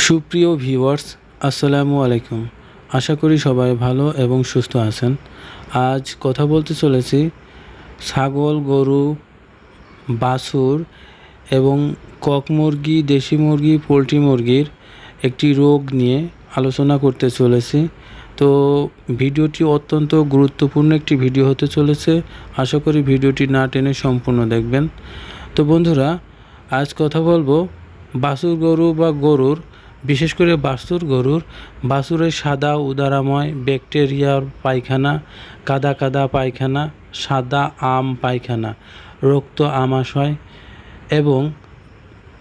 সুপ্রিয় ভিউয়ার্স, আসসালামু আলাইকুম। আশা করি সবাই ভালো এবং সুস্থ আছেন। আজ কথা বলতে চলেছি ছাগল, গরু, বাছুর এবং কক মুরগি, দেশি মুরগি, পোলট্রি মুরগির একটি রোগ নিয়ে আলোচনা করতে চলেছি। তো ভিডিওটি অত্যন্ত গুরুত্বপূর্ণ একটি ভিডিও হতে চলেছে। আশা করি ভিডিওটি না টেনে সম্পূর্ণ দেখবেন। তো বন্ধুরা, আজ কথা বলব বাছুর, গরু বা গরুর বিশেষ করে বাছুর গরুর। বাসুরের সাদা উদারাময়, ব্যাকটেরিয়ার পায়খানা, কাদা কাদা পায়খানা, সাদা আম পায়খানা, রক্ত আমাশয় এবং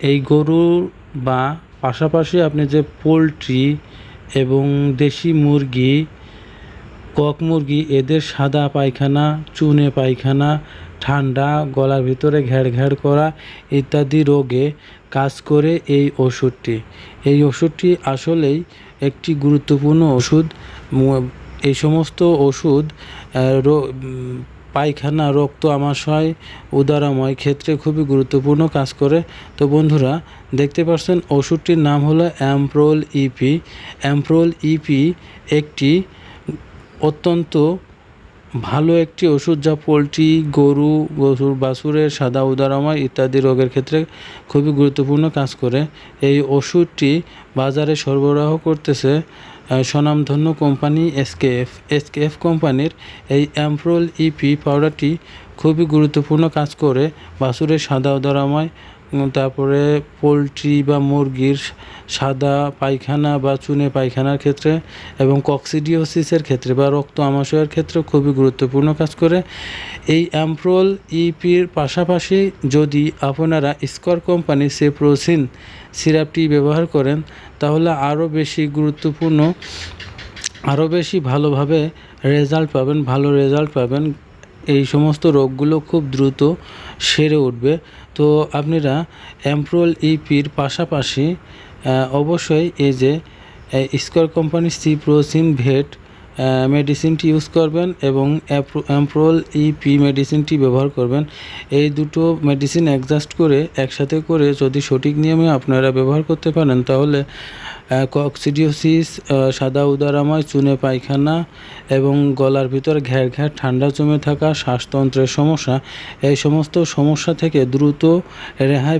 এই গরুর বা পাশাপাশি আপনি যে পোলট্রি এবং দেশি মুরগি কক মুরগি এদের সাদা পায়খানা, চুনে পায়খানা, ঠান্ডা, গলার ভিতরে ঘ্যাড় ঘ্যাড় করা ইত্যাদি রোগে কাজ করে এই ওষুধটি। এই ওষুধটি আসলেই একটি গুরুত্বপূর্ণ ওষুধ। এই সমস্ত ওষুধ পায়খানা, রক্ত আমাশয়, উদারাময় ক্ষেত্রে খুবই গুরুত্বপূর্ণ কাজ করে। তো বন্ধুরা, দেখতে পাচ্ছেন ওষুধটির নাম হলো অ্যাম্প্রোল ইপি। অ্যাম্প্রোল ইপি একটি অত্যন্ত ভালো একটি ওষুধ যা পোলট্রি, গরু গরুর বাছুরের সাদা উদারময় ইত্যাদি রোগের ক্ষেত্রে খুবই গুরুত্বপূর্ণ কাজ করে। এই ওষুধটি বাজারে সরবরাহ করতেছে স্বনামধন্য কোম্পানি এসকেএফ। এসকেএফ কোম্পানির এই অ্যাম্প্রোল ইপি পাউডারটি খুবই গুরুত্বপূর্ণ কাজ করে, বাছুরের সাদা উদারময় তারপরে পোলট্রি বা মুরগির সাদা পায়খানা বা চুনে পায়খানার ক্ষেত্রে এবং কক্সিডিওসিসের ক্ষেত্রে বা রক্ত আমাশয়ের ক্ষেত্রে খুবই গুরুত্বপূর্ণ কাজ করে। এই অ্যাম্প্রোল ইপির পাশাপাশি যদি আপনারা স্কর কোম্পানি সেপ্রোসিন সিরাপটি ব্যবহার করেন, তাহলে আরও বেশি গুরুত্বপূর্ণ, আরও বেশি ভালোভাবে রেজাল্ট পাবেন, ভালো রেজাল্ট পাবেন এই সমস্ত রোগগুলো খুব দ্রুত সেরে উঠবে। তো আপনারা অ্যাম্প্রোল ইপির পাশাপাশি অবশ্যই এই যে স্কোয়ার কোম্পানির সি প্রোসিন ভেট মেডিসিনটি ইউজ করবেন এবং অ্যাম্প্রোল ইপি মেডিসিনটি ব্যবহার করবেন। এই দুটো মেডিসিন অ্যাডজাস্ট করে একসাথে করে যদি সঠিক নিয়মে আপনারা ব্যবহার করতে পারেন, তাহলে কক্সিডিওসিস সাদা উদারাময়, চুনে পায়খানা এবং গলার ভিতর ঘ্যার ঘ্যার, ঠান্ডা জমে থাকা শ্বাসতন্ত্রের সমস্যা, এই সমস্ত সমস্যা থেকে দ্রুত রেহাই